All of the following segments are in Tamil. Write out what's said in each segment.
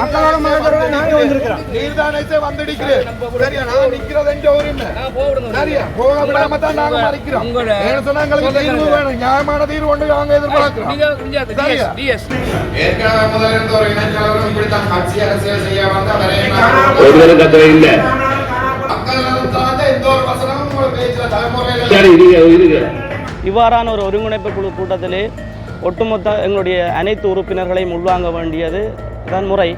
மக்களோட மகஜரோட நாங்க வந்திருக்கிறோம் நீர்தானே வந்திருக்கிறேன் சரியா நான் நிக்கிறது என்ற உரிமை சரியா போக விடாம தான் நாங்க மறைக்கிறோம். ஏன்னு சொன்னா எங்களுக்கு தீர்வு வேணும். நியாயமான தீர்வு ஒன்று நாங்க எதிர்பார்க்கிறோம். சரியா? ஏற்கனவே முதலிருந்த ஒரு இனக்கலவரம் இப்படித்தான் கட்சி அரசியல் செய்ய வந்த ஒருவரும் கத்துற இல்ல. மக்கள் நலத்தான எந்த ஒரு வசனமும் உங்களோட பேச்சுல தலைமுறையில சரி இருங்க இருங்க. இவ்வாறான ஒரு ஒருங்கிணைப்பு குழு கூட்டத்திலே ஒட்டுமொத்த எங்களுடைய அனைத்து உறுப்பினர்களையும் உள்வாங்க வேண்டியது தான் முறை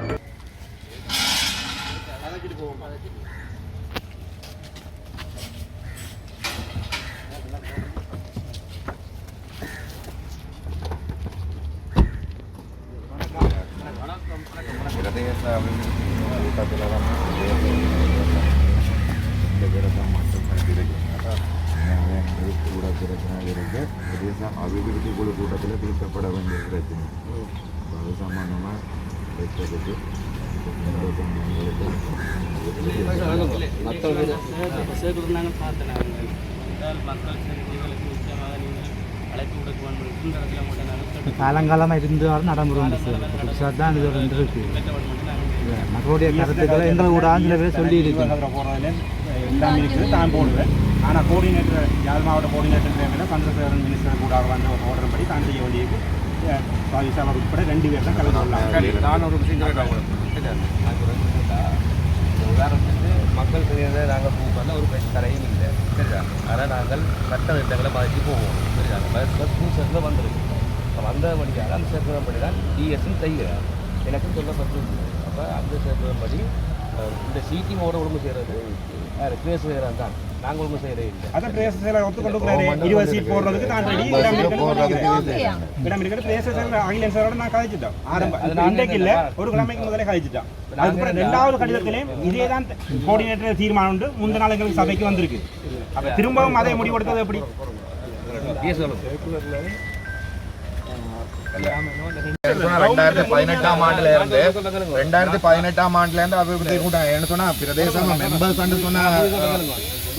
பிரதேச அபிவிருத்தி கூட்டத்தில் தான் இந்த விரதம் மட்டும் இருக்கின்றன எனவே எங்களுக்கு கூட பிரச்சனை இருக்கு பிரதேச அபிவிருத்தி குழு கூட்டத்தில் தீர்க்கப்பட வேண்டிய பிரச்சனை அப்ப அது சம்பந்தமாக காலங்காலமாக இருந்து வர நடைமுறை புதுசாக தான் இது ரெண்டு இருக்கு மக்களுடைய கருத்துக்களை எங்களை கூட சில பேர் சொல்லி இருக்கு போகிறதுல எல்லாம் இருக்குது தான் போடுவேன் ஆனால் கோஆர்டினேட்டர் யாழ் மாவட்ட கோஆர்டினேட்டர் தேவையில் சந்திரசேகரன் மினிஸ்டர் கூட வந்த ஒரு ஆர்டர் படி தான் செய்ய வேண்டியது சாதிசாவர் உட்பட ரெண்டு பேர் தான் கலந்து கொள்ளலாம் நான் ஒரு விஷயம் உதாரணத்துக்கு மக்கள் தெரியாத நாங்கள் மூவ் பண்ண ஒரு பெரிய தரையும் இல்லை சரியா ஆனால் நாங்கள் சட்ட திட்டங்களை பாதிச்சு போவோம் சரியா பஸ் பூசத்தில் வந்துருக்கு இப்போ வந்த படிக்காக அந்த சேர்க்கிறபடி படி தான் டிஎஸ்ன்னு செய்கிறார் எனக்கு சொல்லப்பட்டு அப்போ அந்த சேர்க்கிறபடி படி இந்த சீட்டிங்கோட உடம்பு செய்கிறது யார் பேச செய்கிறான் தான் நாங்கள் ஒழுங்கு செய்கிறே இல்லை. அதான் பிரேச செயலர் ஒத்துக்கொண்டு இருபது சீட் போடுறதுக்கு தான் ரெடி இடம் இடம் இருக்கிறது. பிரேச செயலர் அகிலன் சாரோட நான் கதைச்சிட்டோம் ஆரம்ப அது நான் இன்றைக்கு இல்லை. ஒரு கிழமைக்கு முதலே கதைச்சிட்டோம் அதுக்கப்புறம் ரெண்டாவது கடிதத்திலையும் இதே தான் கோஆர்டினேட்டர் தீர்மானம் உண்டு. முந்தின நாள் எங்களுக்கு சபைக்கு வந்திருக்கு. அப்ப திரும்பவும் அதை முடிவெடுத்தது எப்படி? ரெண்டாயிரத்தி பதினெட்டாம் ஆண்டுல இருந்து ரெண்டாயிரத்தி பதினெட்டாம் ஆண்டுல இருந்து அபிவிருத்தி கூட்டம். என்ன சொன்னா பிரதேசம் மெம்பர்ஸ் சொன்னா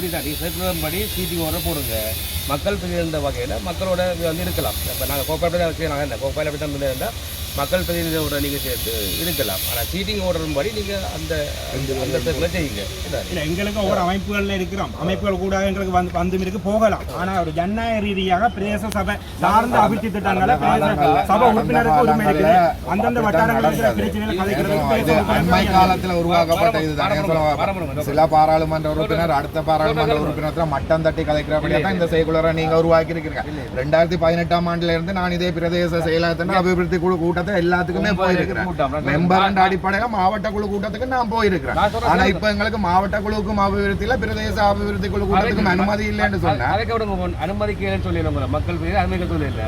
இப்படிதான் நீ சர்க்குலர் படி சீட்டிங் ஓட போடுங்க. மக்கள் பிரிந்த வகையில் மக்களோட வந்து இருக்கலாம். இப்போ நாங்கள் கோப்பாயில் தான் செய்யலாம் என்ன? கோப்பாயில் அப்படி தான் இருந்தால் மக்கள் பிரதிநிதியோட நீங்கள் சேர்த்து இருக்கலாம். ஆனால் சீட்டிங் ஓடுற படி நீங்கள் அந்த அந்த செய்யுங்க இல்ல எங்களுக்கு ஒவ்வொரு அமைப்புகள்ல இருக்கிறோம். அமைப்புகள் கூட எங்களுக்கு வந்து வந்து இருக்கு போகலாம். ஆனா ஒரு ஜனநாயக ரீதியாக பிரதேச சபை சார்ந்த அபிவிருத்தி திட்டங்களை சபை உறுப்பினருக்கு உரிமை இருக்குது அந்தந்த வட்டாரங்களில் பிரச்சனைகளை பிரதேச அண்மை காலத்துல உருவாக்கப்பட்ட இதுதானே. சில பாராளுமன்ற உறுப்பினர் அடுத்த பாராளுமன்ற உறுப்பினர் மட்டம் தட்டி கலைக்கிறபடியா தான் இந்த செய்குலரை நீங்க உருவாக்கி இருக்கிறீங்க ரெண்டாயிரத்தி பதினெட்டாம் ஆண்டுல இருந்து நான் இதே பிரதேச செயலகத்தின் அபிவிருத்தி குழு கூட்டத்தை எல்லாத்துக்குமே போயிருக்கிறேன். மெம்பர் அடிப்படையில மாவட்ட குழு கூட்டத்துக்கு நான் போயிருக்கிறேன். ஆனா இப்ப எங்களுக்கு மாவட்ட குழுவுக்கும் அபிவிருத்தியில பிரதேச அபிவிருத்தி குழு கூட்டத்துக்கும் அனுமதி இல்லைன்னு சொன்னேன். சொல்லி நம்ம மக்கள் பேர் அனுமதிக்க சொல்லல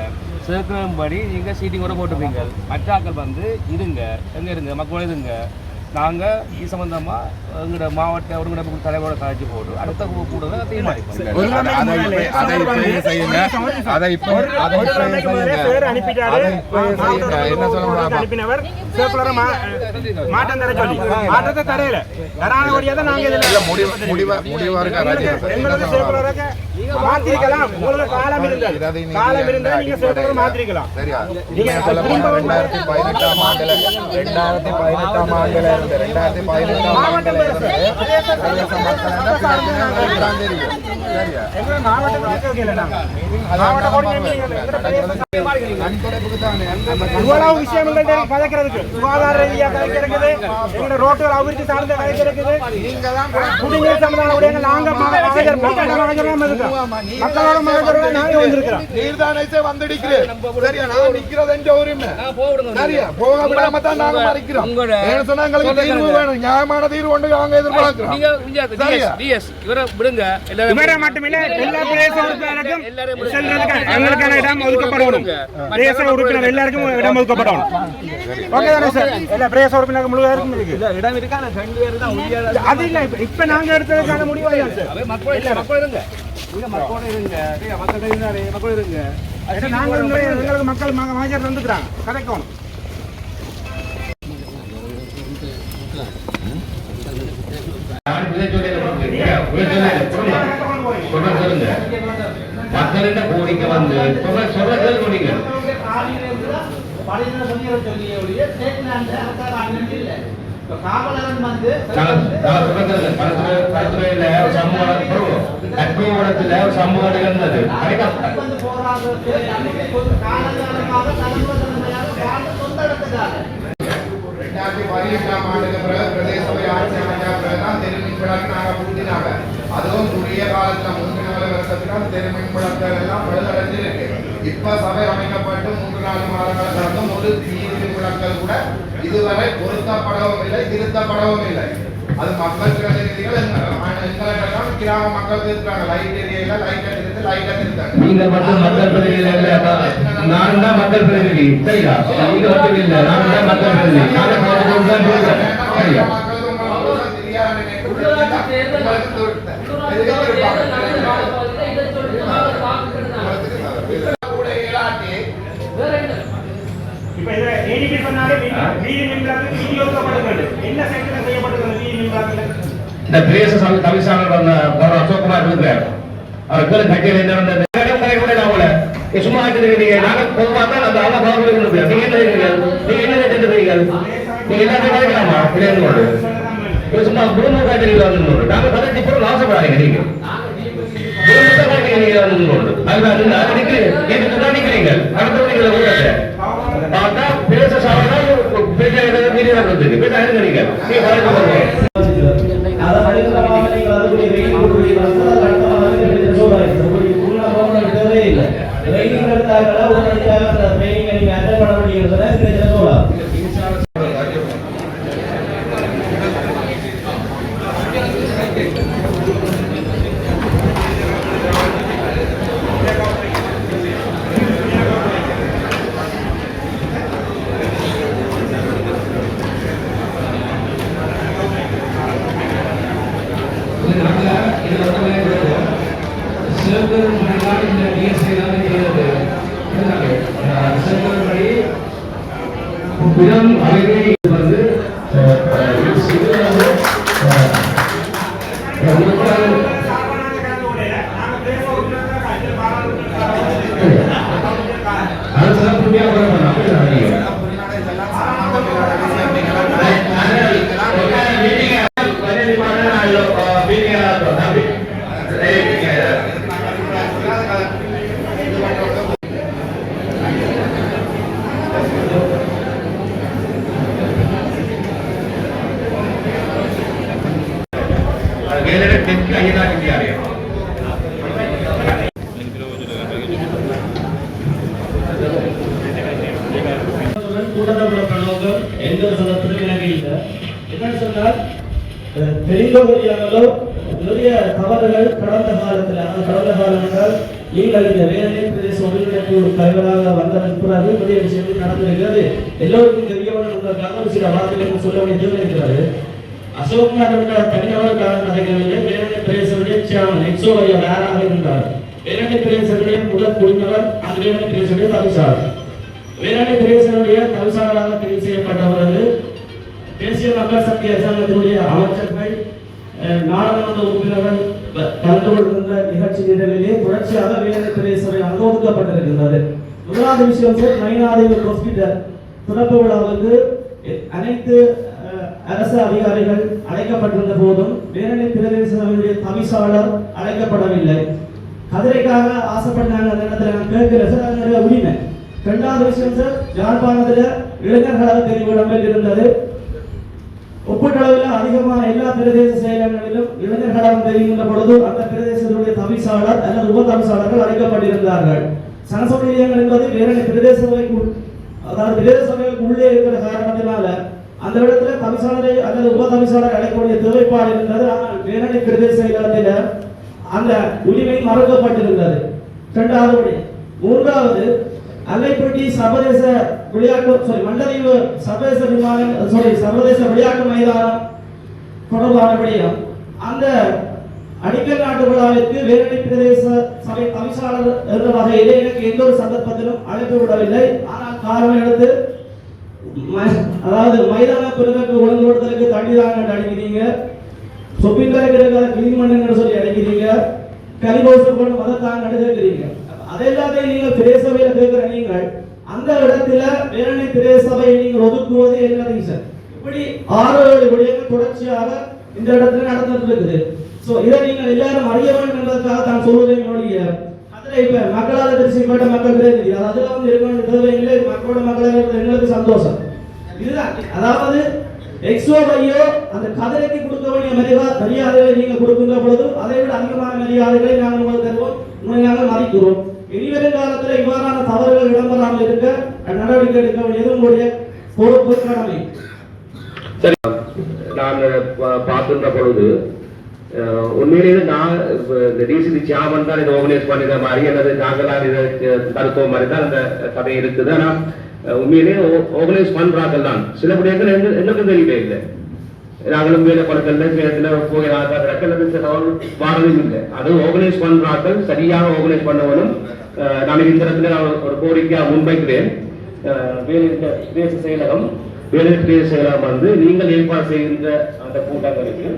சர்க்குலர் படி நீங்கள் சீட்டிங் ஓட போட்டுப்பீங்க. மற்றாக்கள் வந்து இருங்க எங்க இருங்க? மக்கள் இருங்க. நாங்க இது சம்பந்தமா எங்களோட மாவட்ட ஒருங்கிணைப்பு தலைவரோட கலைச்சு போட்டு அடுத்த கூடுதல தீர்மானிப்போம் முடிவு இருக்கா மாத்திருக்கலாம். உங்களுக்கு காலம் இருந்தால் காலம் இருந்தால் நீங்க சர்க்குலரை அடிப்படையில. மாத்திருக்கலாம். சரியா? நீங்க சொல்ல போனா ரெண்டாயிரத்தி பதினெட்டாம் ஆண்டுல ரெண்டாயிரத்தி பதினெட்டாம் ஆண்டுல இருந்து ரெண்டாயிரத்தி பதினெட்டாம் ஆண்டுல இருந்து பிரதேச மக்கள் எல்லாம் பிரச்சனை நடக்குதான் தெரியும் இவ்வளவு விஷயங்கள் கதைக்கிறதுக்கு சுகாதார ரீதியா கதைக்கிறது எங்களோட ரோட்டுகள் அபிவிருத்தி சார்ந்த கதைக்கிறது குடிநீர் சம்பந்தமான விடயங்கள் நாங்க மகஜர் மக்களோட மகஜரம் இருக்கோம் மக்களோட மகஜரோட நாங்க வந்திருக்கிறோம் நீர்தானே வந்திருக்கிறேன் சரியா நான் நிக்கிறது என்ற உரிமை சரியா போக விடாம தான் நாங்க மறைக்கிறோம் ஏன்னு சொன்னா எங்களுக்கு தீர்வு வேணும் நியாயமான தீர்வு ஒன்று நாங்க எதிர்பார்க்கிறோம் சரியா இவரை விடுங்க எல்லாரும் மட்டுமில்ல எல்லா பிரதேச உறுப்பினருக்கும் செல்றதுக்கு எங்களுக்கான இடம் ஒதுக்கப்படணும். பிரதேச உறுப்பினர் எல்லாருக்கும் இடம் ஒதுக்கப்படணும். ஓகே தானே சார்? எல்லா பிரதேச உறுப்பினருக்கு முழுவதற்கும் இருக்கு இடம் இருக்கா? ரெண்டு பேர் தான் அது இல்ல இப்ப- இப்ப நாங்க எடுத்ததுக்கான முடிவு அதுதான் சார். மக்கள் இல்ல. மக்கள் இருங்க. நீங்க மக்களோட இருங்க? மக்கள் இருந்தாரு மக்கள் இருங்க. நாங்க வந்து எங்களுக்கு மக்கள் மக மகஜர் வந்துக்கிறாங்க வந்து சொல்ல சொல்ல கேள்வி சொல்லி சொல்லி அரசாங்க இல்லை இப்ப காவலன் வந்து காலங்காலமாக தலைமுறை தலைமுறையாக வாழ்ந்து சொந்த இடத்துக்காக ரெண்டாயிரத்தி பதினெட்டாம் ஆண்டுக்கு பிறகு பிரதேச சபை ஆட்சி அமைச்ச விளக்கு நாங்கள் பூட்டினாங்க அதுவும் குறுகிய காலத்துல மூன்று நாலு வருஷத்துக்கு எல்லாம் பழுதடைஞ்சு இருக்கு இப்ப சபை அமைக்கப்பட்டு மூன்று நாலு மாதங்கள் கடந்தும் ஒரு தீர்மின் விளக்குகள் கூட இதுவரை பொருத்தப்படவும் இல்லை திருத்தப்படவும் இல்லை. அது மக்கள் பிரதிநிதிகள் எங்க- எங்களுக்கெல்லாம் கிராம மக்கள் திருத்தாங்க லைட் ஏரியால லைட்டை திருத்து லைட்டை திருத்தாங்க நீங்கள் மட்டும் மக்கள் பிரதிநிதி இல்லை நான் தான் மக்கள் பிரதிநிதி. சரியா? நீங்க மட்டும் இல்லை. நான் தான் மக்கள் பிரதிநிதி. நாங்கள் பார்த்து கொண்டு தான் இருக்கிறோம். சரியா? இப்ப இதுல ADP சொன்னாலே வீதி- வீதி மின்விளக்கு விநியோகிக்கப்படுகிறது. என்ன செக்டர்ல செய்யப்படுகிறது வீதி மின்விளக்குல? இந்த பிரேச சபை தவிசாளர் அசோக்குமார் இருக்கிறார். அவர் பேரு கட்சியில் என்ன கூட நான் உங்களை சும்மா இருக்கிறீங்க. நீங்க நாங்க பொதுவாக தான் அந்த ஆளா கவர்மெண்ட் நீங்க என்ன செய்றீங்க நீங்க என்ன கேட்டுறீங்க நீங்க என்ன கேட்கலாமா பிள்ளைங்களோடு இது சும்மா குடும்ப காய்கறிகள் வந்து நாங்க பதவி பொருள் ஆசைப்படாதீங்க நீங்க குடும்பத்தை காய்கறிகள் வந்து அதுதான் நீங்க அது நிக்கிறீங்க. இதுக்கு தான் நிக்கிறீங்க ஊரத்தை பார்த்தா பேச சாப்பிட்டா பேச மீறி வர்றதுக்கு பேச இருங்க நீங்க. ட்ரைனிங் எடுத்தாங்களா நீங்கள் அட்டன் பண்ண முடியுங்கிறத இந்த சொல்லலாம் இடம் அமைதி வந்து அஹ், அஹ், சிறுவர்கள், அஹ், அஹ், மக்கள் சாமானிய கலந்து கொள்ளையில நாங்க பேச உறுப்பினர்களாக அஞ்சல் பாராளுமன்ற அரசு புண்ணியா பண்ணணும் அப்படிதான் நீங்க. தெற்கு ஐயா இந்தியாரியா கூட்டத்தோட நோக்கம் எந்த ஒரு சந்தர்ப்பத்திலும் எனக்கு இல்லை என்னன்னு சொன்னால் அஹ், தெரிந்தோ நிறைய தவறுகள் கடந்த காலத்தில் அந்த கடந்த காலம் என்றால் நீங்கள் இந்த வேலை பிரதேச ஒருங்கிணைப்பு தலைவராக வந்ததன் பிறகு நிறைய விஷயங்கள் நடந்திருக்கிறது. எல்லோருக்கும் தெரியவன் உங்கள் கவனம் சில வார்த்தைகளுக்கு சொல்ல வேண்டியது தேவை இருக்கிறது. அசோக் நகர் தனிநபருக்காக நடக்கவில்லை வேலை பிரதேசனுடைய சேவன் எக்ஸோ ஐயர் யாராக இருந்தார் வேலை பிரதேசனுடைய முதல் குடிமகன் அந்த வேலை பிரதேசனுடைய தவிசாளர் வேளாண் பிரதேசனுடைய தவிசாளராக தெரிவு செய்யப்பட்டவர்கள் தேசிய மக்கள் சக்தி அரசாங்கத்தினுடைய அமைச்சர்கள் நாடாளுமன்ற உறுப்பினர்கள் வ- கலந்து கொள்கின்ற நிகழ்ச்சி நிரலிலே தொடர்ச்சியாக வேளாண் பிரதேச அனுமதிக்கப்பட்டிருக்கின்றது. முதலாவது விஷயம் சார் நயினாதேவி ஹாஸ்பிட்டல். திறப்பு விழாவுக்கு அனைத்து அரசு அதிகாரிகள் அழைக்கப்பட்டிருந்த போதும் வேளாண் பிரதேச சபையுடைய தவிசாளர் அழைக்கப்படவில்லை. கதிரைக்காக ஆசைப்பட்டாங்க அந்த இடத்துல நான் கேட்கிற சார் அது உரிமை. ரெண்டாவது விஷயம் சார் யாழ்ப்பாணத்துல இளைஞர்களாக தெரிவு இடம்பெற்று இருந்தது ஒப்பீட்டளவில் அதிகமான எல்லா பிரதேச செயலகங்களிலும் இளைஞர்களாக தெரிகின்ற பொழுது அந்த பிரதேசத்துடைய தவிசாளர் அல்லது உப தவிசாளர்கள் அழைக்கப்பட்டிருந்தார்கள். சனசபை நிலையங்கள் என்பது வேற பிரதேச சபைக்கு அதாவது பிரதேச சபைகளுக்கு உள்ளே இருக்கிற காரணத்தினால அந்த இடத்துல தவிசாளரை அல்லது உப தவிசாளர் அழைக்கக்கூடிய தேவைப்பாடு இருந்தது. ஆனால் வேரணி பிரதேச செயலகத்தில் அந்த உரிமை மறக்கப்பட்டிருந்தது. இரண்டாவது மூன்றாவது அல்லைப்பட்டி சர்வதேச விளையாட்டு சாரி மண்டலீவு சர்வதேச விமானம் சாரி சர்வதேச விளையாட்டு மைதானம் தொடர்பானபடியும் அந்த அடிக்கல் நாட்டு விழாவிற்கு வேரணி பிரதேச சபை தவிசாளர் என்ற வகையிலே எனக்கு எந்த ஒரு சந்தர்ப்பத்திலும் அழைப்பு விடவில்லை. ஆனால் காரணம் எடுத்து ம- அதாவது மைதான பெருமைக்கு ஒழுங்குபடுத்தலுக்கு தண்ணி தாங்க அடிக்கிறீங்க சொப்பின் பேருக்கு கிளீன் பண்ணுங்கன்னு சொல்லி அடிக்கிறீங்க கலிபோசம் கொண்டு மதத்தாங்க கேட்கிறீங்க. அதை எல்லாத்தையும் நீங்கள் பேசவே கேட்கிற நீங்கள் அந்த இடத்துல வேரணி பிரேசபையை நீங்கள் ஒதுக்குவது என்ன சார். இப்படி ஆறு ஏழு விடயங்கள் தொடர்ச்சியாக இந்த இடத்துல நடந்துட்டு இருக்குது சோ இதை நீங்கள் எல்லாரும் அறிய வேண்டும் என்பதற்காக தான் சொல்வதே என்னுடைய அதில் இப்போ மக்களால் திருச்சிப்பட்ட மக்கள் பிரதிநிதி அதாவது வந்து இருக்க வேண்டிய தேவையில்லை மக்களோட மக்களாக இருக்கிற எங்களுக்கு சந்தோஷம். இதுதான். அதாவது எக்ஸோ வையோ அந்த கதிரைக்கு கொடுக்க வேண்டிய மரியாதை மரியாதையை நீங்க கொடுக்கின்ற பொழுது அதை விட அதிகமான மரியாதைகளை நாங்கள் உங்களுக்கு தருவோம் உண்மை நாங்கள் மதிக்கிறோம் இனிவரும் காலத்தில் இவ்வாறான தவறுகள் இடம்பெறாமல் இருக்க நடவடிக்கை எடுக்க வேண்டியது உங்களுடைய பொறுப்பு கடமை சரி நான் பா- பார்க்கின்ற பொழுது அஹ், உண்மையிலேயே நான் இப்ப இந்த டிசிசி சாமன் தான் மாதிரி அல்லது நாங்களாம் இதை அஹ், மாதிரி தான் அந்த கதை இருக்குது. ஆனால் உண்மையிலே உண்மையிலேயே ஆர்கனைஸ் பண்றார்கள் தான். சில விடயங்கள் எங்களுக்கும் தெரியவே இல்லை. நாங்களும் வேலை படத்துல நேரத்துல போய் வாரதும் இல்லை. அது ஆர்கனைஸ் பண்றார்கள் சரியாக ஆர்கனைஸ் பண்ணவனும் நான் இந்த இடத்துல நான் ஒரு கோரிக்கையா முன்வைக்கிறேன். வேலை பிரதேச செயலகம் வேலை பிரதேச செயலகம் வந்து நீங்கள் ஏற்பாடு செய்கின்ற அந்த கூட்டங்களுக்கு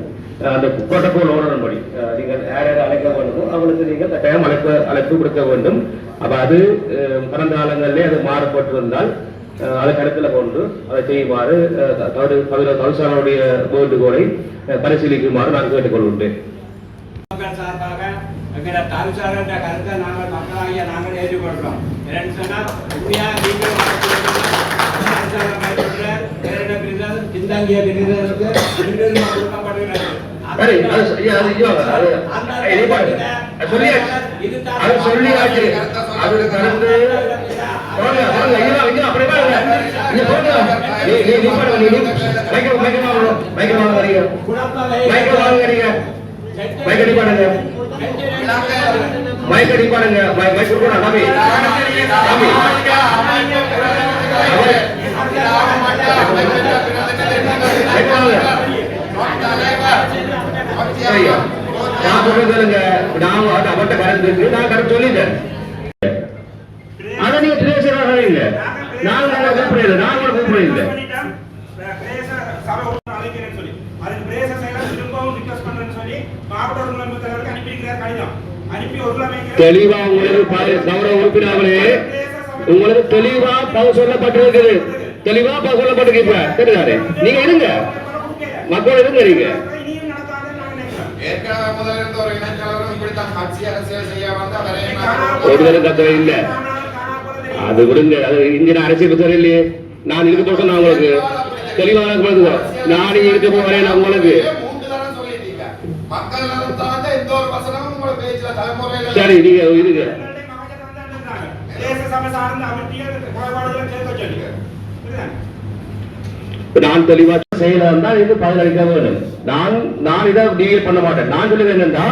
அந்த புரோட்டோகால் ஓடன்படி படி. நீங்கள் யார் யார் அழைக்க வேண்டுமோ அவங்களுக்கு நீங்கள் கட்டாயம் அழைப்பு அழைப்பு கொடுக்க வேண்டும். அப்ப அது அஹ், கடந்த காலங்களிலே அது மாறுபட்டிருந்தால் அஹ், அதை கருத்தில் கொண்டு அதை செய்யுமாறு அஹ், தவறு தவிர தொழிற்சாலையுடைய வேண்டுகோளை பரிசீலிக்குமாறு நான் கேட்டுக்கொள்கின்றேன். சார்பாக எங்களோட தவிசாளர்கிட்ட கருத்தை நாங்கள் மக்களாகிய நாங்கள் ஏற்றுக்கொள்கிறோம். என்னன்னு சொன்னால் உண்மையாக நீங்கள் பின்தங்கிய பிரிதலுக்கு முன்னுரிமை கொடுக்கப்படுகிறது சரி, அது ச- ஐயா, அது ஐயா, அது- ஐயா, இது பாருங்க. அது சொல்லியாச்சு. அது சொல்லியாச்சு. அது கலந்து வாங்க, வாங்க, ஐயா, ஐயா, அப்படி பாருங்க. இங்க போங்க. நீ, நீ, நீ நீ, நீ. வாங்க, வாங்க, வரீங்க. வாங்க, வரீங்க. மைக்கை அடி பாருங்க. அடி மைக் கொடுக்கணும், தம்பி. தம்பி. நான் அவர்கிட்ட இருக்கு நான் கருத்து சொல்லிட்டேன் அதை நீங்க பேசுறாங்க இல்ல நான் உங்களை கூப்பிடுறது நான் உங்களை தெளிவா உங்களுக்கு கௌரவ உறுப்பினர்களே. உங்களுக்கு தெளிவா பதில் சொல்லப்பட்டிருக்குது. தெளிவா பதில் சொல்லப்பட்டிருக்கு இப்ப தெரியாது நீங்க இருங்க. மக்கள் இருங்க நீங்க. ஒருவரும் கத்தவை இல்ல. அது விடுங்க. அது இங்க அரசியல் பத்தி இல்லையே நான் இருக்க போட்டு நான் உங்களுக்கு. தெளிவான உங்களுக்கு நான் இருக்க போறேன் உங்களுக்கு. சரி நீங்க இருங்க. நான் தெளிவா செயலா தான் இது பதிலளிக்க வேண்டும் நான் நான் இதை டீல் பண்ண மாட்டேன். நான் சொல்லுவது என்னன்னா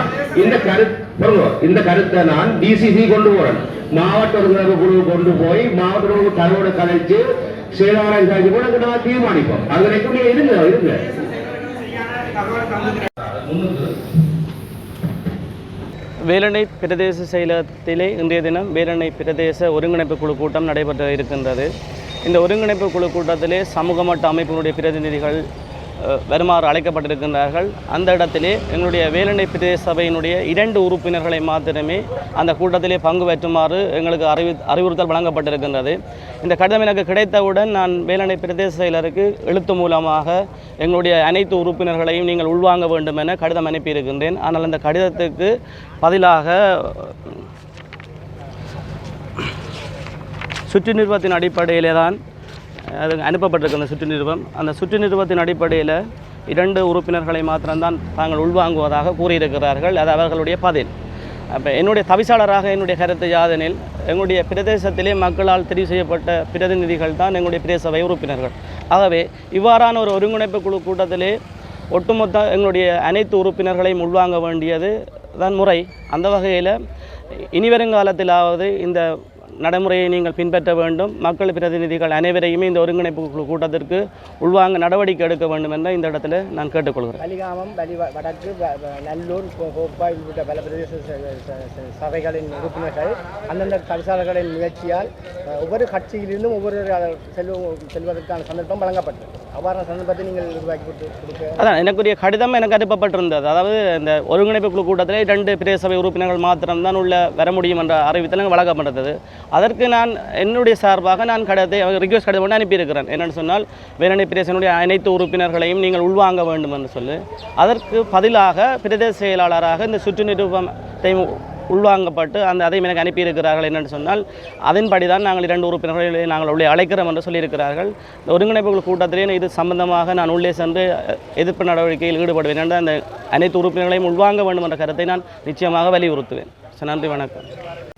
இந்த கருத்து இந்த கருத்தை நான் டிசிசி கொண்டு போறேன். மாவட்ட ஒருங்கிணைப்பு குழு கொண்டு போய் மாவட்ட ஒருங்கிணைப்பு தலைவோட கலைச்சு செயலாளர் காட்சி கூட நான் தீர்மானிப்போம். அது வரைக்கும் நீங்க இருங்க இருங்க. வேலணை பிரதேச செயலகத்திலே இன்றைய தினம் வேலணை பிரதேச ஒருங்கிணைப்பு குழு கூட்டம் நடைபெற்ற இருக்கின்றது. இந்த ஒருங்கிணைப்பு குழு கூட்டத்திலே சமூக மட்ட அமைப்பினுடைய பிரதிநிதிகள் வருமாறு அழைக்கப்பட்டிருக்கின்றார்கள். அந்த இடத்திலே எங்களுடைய வேலணை பிரதேச சபையினுடைய இரண்டு உறுப்பினர்களை மாத்திரமே அந்த கூட்டத்திலே பங்கு பெற்றுமாறு எங்களுக்கு அறிவி அறிவுறுத்தல் வழங்கப்பட்டிருக்கின்றது. இந்த கடிதம் எனக்கு கிடைத்தவுடன் நான் வேலணை பிரதேச செயலருக்கு எழுத்து மூலமாக எங்களுடைய அனைத்து உறுப்பினர்களையும் நீங்கள் உள்வாங்க வேண்டும் என கடிதம் அனுப்பியிருக்கின்றேன். ஆனால் அந்த கடிதத்துக்கு பதிலாக சுற்று நிறுவத்தின் அடிப்படையிலே தான் அது அனுப்பப்பட்டிருக்கு அந்த சுற்று நிறுவம் அந்த சுற்று நிறுவத்தின் அடிப்படையில் இரண்டு உறுப்பினர்களை மாத்திரம்தான் தாங்கள் உள்வாங்குவதாக கூறியிருக்கிறார்கள். அது அவர்களுடைய பதில். அப்போ என்னுடைய தவிசாளராக என்னுடைய கருத்து யாதெனில் எங்களுடைய பிரதேசத்திலே மக்களால் தெரிவு செய்யப்பட்ட பிரதிநிதிகள் தான் எங்களுடைய பிரதேசவை உறுப்பினர்கள். ஆகவே இவ்வாறான ஒரு ஒருங்கிணைப்பு குழு கூட்டத்திலே ஒட்டுமொத்த எங்களுடைய அனைத்து உறுப்பினர்களையும் உள்வாங்க வேண்டியது தான் முறை. அந்த வகையில் இனிவருங்காலத்திலாவது இந்த நடைமுறையை நீங்கள் பின்பற்ற வேண்டும். மக்கள் பிரதிநிதிகள் அனைவரையுமே இந்த ஒருங்கிணைப்பு குழு கூட்டத்திற்கு உள்வாங்க நடவடிக்கை எடுக்க வேண்டும் என்ற இந்த இடத்துல நான் கேட்டுக்கொள்கிறேன். வலிகாமம் வலி வடக்கு நல்லூர் கோ- கோப்பாய் உள்ளிட்ட பல பிரதேச சபைகளின் உறுப்பினர்கள் அந்தந்த தவிசாளர்களின் முயற்சியால் ஒவ்வொரு கட்சியிலிருந்தும் ஒவ்வொரு செல்வ செல்வதற்கான சந்தர்ப்பம் வழங்கப்பட்டது. நீங்கள் அதான் எனக்குரிய கடிதம் எனக்கு அனுப்பப்பட்டிருந்தது. அதாவது இந்த ஒருங்கிணைப்பு குழு கூட்டத்தில் ரெண்டு பிரதேச சபை உறுப்பினர்கள் மாத்திரம்தான் உள்ள வர முடியும் என்ற அறிவித்தல் வழங்கப்பட்டது. அதற்கு நான் என்னுடைய சார்பாக நான் கடிதத்தை ரிக்வெஸ்ட் கடிதம் ஒன்று அனுப்பியிருக்கிறேன். என்னென்னு சொன்னால் வேலணை பிரதேசனுடைய அனைத்து உறுப்பினர்களையும் நீங்கள் உள்வாங்க வேண்டும் என்று சொல்லி. அதற்கு பதிலாக பிரதேச செயலாளராக இந்த சுற்று நிரூபத்தை உள்வாங்கப்பட்டு அந்த அதையும் எனக்கு அனுப்பியிருக்கிறார்கள் என்னென்னு சொன்னால் அதன்படி தான் நாங்கள் இரண்டு உறுப்பினர்களை நாங்கள் உள்ளே அழைக்கிறோம் என்று சொல்லியிருக்கிறார்கள். இந்த ஒருங்கிணைப்பு கூட்டத்திலேயே கூட்டத்திலே இது சம்பந்தமாக நான் உள்ளே சென்று எதிர்ப்பு நடவடிக்கையில் ஈடுபடுவேன் என்று அந்த அனைத்து உறுப்பினர்களையும் உள்வாங்க வேண்டும் என்ற கருத்தை நான் நிச்சயமாக வலியுறுத்துவேன். நன்றி வணக்கம்.